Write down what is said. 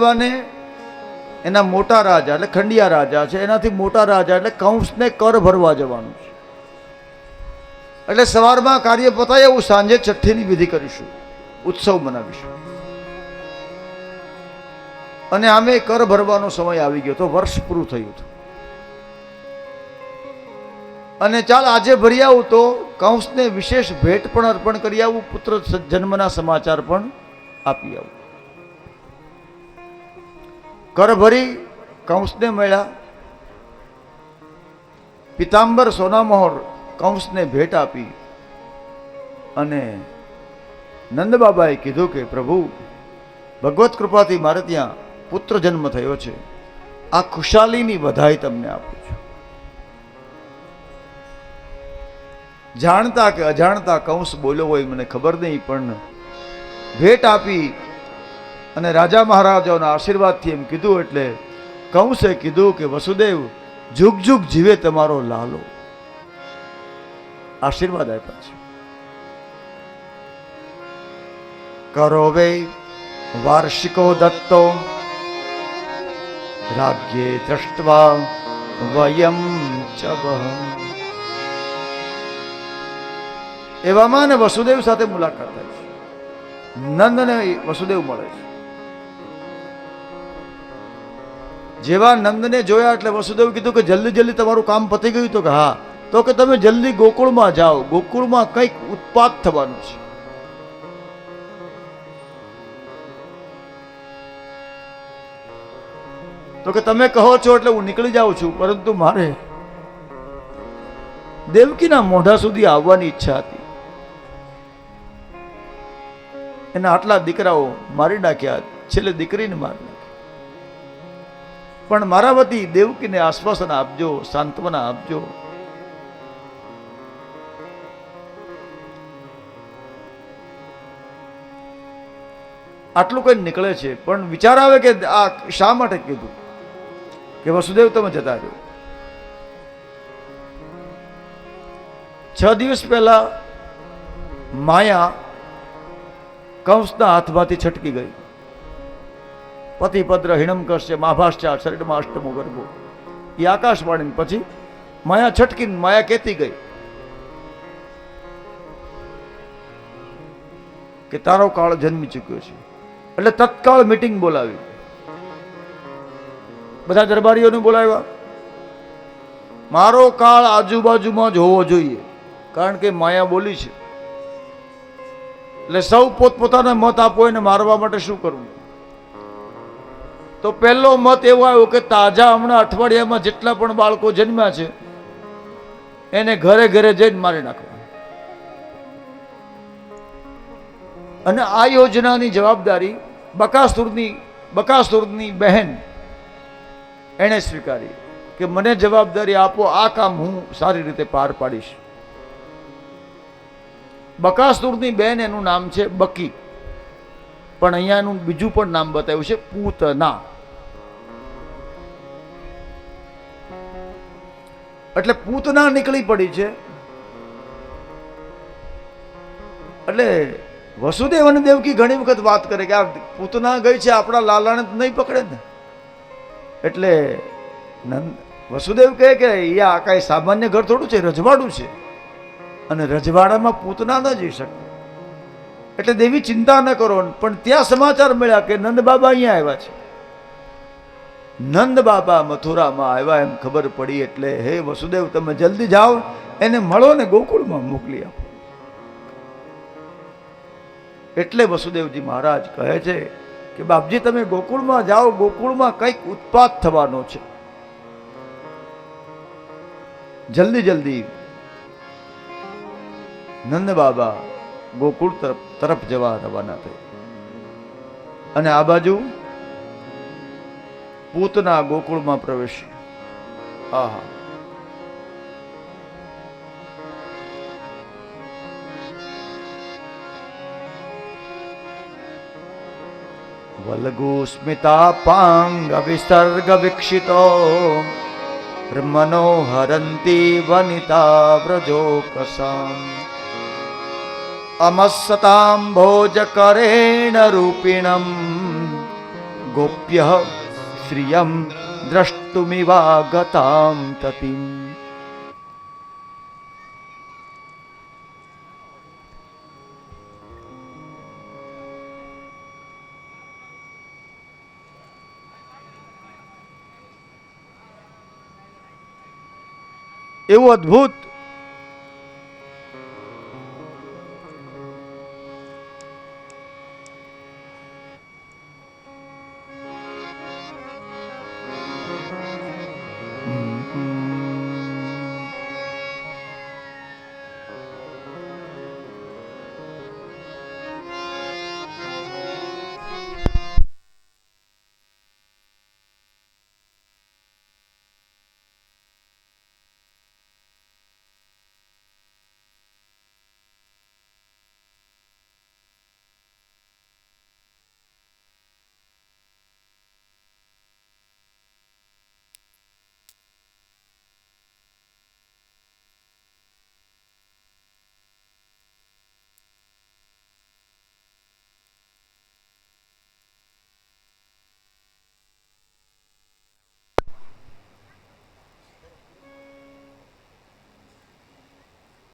ને એના મોટા રાજા એટલે ખંડિયા રાજા છે. એનાથી મોટા રાજા એટલે કંસને કર ભરવા જવાનું છે. એટલે સવારમાં કાર્ય પતાય એવું સાંજે છઠ્ઠીની વિધિ કરીશું. ઉત્સવ મનાવીશું. અને આમે કર ભરવાનો સમય આવી ગયો તો વર્ષ પૂરું થયું હતું. અને ચાલ આજે ભરી આવું તો કંસને વિશેષ ભેટ પણ અર્પણ કરી આવું, પુત્ર જન્મના સમાચાર પણ આપી આવું. કર ભરી કંસને મળ્યા. પિતાંબર સોનામહોર કંસને ભેટ આપી અને નંદબાબાએ કીધું કે, પ્રભુ, ભગવત કૃપાથી મારે ત્યાં પુત્ર જન્મ થયો છે. આ ખુશાલીની વધાઈ તમને આપું છું. જાણતા કે અજાણતા કંસ બોલ્યો હોય, મને ખબર નહીં, પણ ભેટ આપી અને રાજા મહારાજાઓના આશીર્વાદથી એમ કીધું એટલે કંસે કીધું કે, વસુદેવ, જુગ જુગ જીવે તમારો લાલો. આશીર્વાદ આપ્યા છે. કરો વે વાર્ષિકો દત્તો, રાજ્યે દ્રષ્ટવા વયમ ચબ એવામાં ને વસુદેવ સાથે મુલાકાત થાય છે. નંદને વસુદેવ મળે છે. જેવા નંદને જોયા એટલે વસુદેવ કીધું કે જલ્દી જલ્દી તમારું કામ પતી ગયું તો કે હા. તો કે તમે જલ્દી ગોકુળમાં જાઓ. ગોકુળમાં કંઈક ઉત્પાદ થવાનું છે. તો કે તમે કહો છો એટલે હું નીકળી જાઉં છું, પરંતુ મારે દેવકીના મોઢા સુધી આવવાની ઈચ્છા હતી. એના આટલા દીકરાઓ મારી નાખ્યા, છેલ્લે દીકરીને મારી નાખી. પણ મારા વતી દેવકીને આશ્વાસન આપજો, સાંત્વના આપજો. આટલું કઈ નીકળે છે, પણ વિચાર આવે કે આ શા માટે કીધું? કે વસુદેવ, તમે જતા રહ્યો છ દિવસ પહેલા માયા કંસના હાથમાંથી છટકી ગઈ. પતિપદ્ર હિણમકશ્ય માભાષ્યા શરીરમાં અષ્ટમો ગર્ભો. એ આકાશવાણી પછી માયા છટકીને માયા કેતી ગઈ. કે તારો કાળ જન્મી ચૂક્યો છે. એટલે તત્કાળ મીટિંગ બોલાવી. બધા દરબારીઓને બોલાવ્યા. મારો કાળ આજુબાજુમાં જ હોવો જોઈએ, કારણ કે માયા બોલી છે. એટલે સૌ પોતપોતાના મત આપો એને મારવા માટે શું કરવું તો પહેલો મત એવો આવ્યો કે તાજા હમણાં અઠવાડિયામાં જેટલા પણ બાળકો જન્મ્યા છે, એને ઘરે ઘરે જઈને મારી નાખવા અને આ યોજનાની જવાબદારી બકાસુરની બકાસુરની બહેન એણે સ્વીકારી કે મને જવાબદારી આપો, આ કામ હું સારી રીતે પાર પાડીશ. બકાસુરની બહેન એનું નામ છે બકી. પણ અહીંયાનું બીજું પણ નામ બતાવ્યું છે, પૂતના. એટલે પૂતના નીકળી પડી છે. એટલે વસુદેવ અને દેવકી ઘણી વખત વાત કરે કે આ પૂતના ગઈ છે, આપણા લાલાને નહીં પકડે ને. એટલે નંદ, વસુદેવ કહે કે એ આ કાંઈ સામાન્ય ઘર થોડું છે, રજવાડું છે. અને રજવાડામાં પૂતના ન જઈ શકે એટલે દેવી ચિંતા ન કરો. પણ ત્યાં સમાચાર મળ્યા કે નંદ બાબા અહીંયા આવ્યા છે. નંદ બાબા મથુરામાં આવ્યા એમ ખબર પડી એટલે, હે વસુદેવ, તમે જલ્દી જાઓ, એને મળો ને ગોકુળમાં મોકલી આપો. એટલે વસુદેવજી મહારાજ કહે છે કે, બાપજી, તમે ગોકુળમાં જાઓ, ગોકુળમાં કંઈક ઉત્પાદ થવાનો છે. જલ્દી જલ્દી નંદ બાબા ગોકુળ તરફ તરફ જવા રવાના થઈ અને આ બાજુ પૂતના ગોકુળમાં પ્રવેશ આહા. વલ્ગુસ્મિતાપાંગ વિસર્ગ વિક્ષિતો. મનોહરંતી વનિતા વ્રજોકસામ અમસ્સતાં ભોજ કરેણ રૂપિણમ ગોપ્ય શ્રિયમ દ્રષ્ટુમિવાગતામ તતિમ એવું અદ્ભુત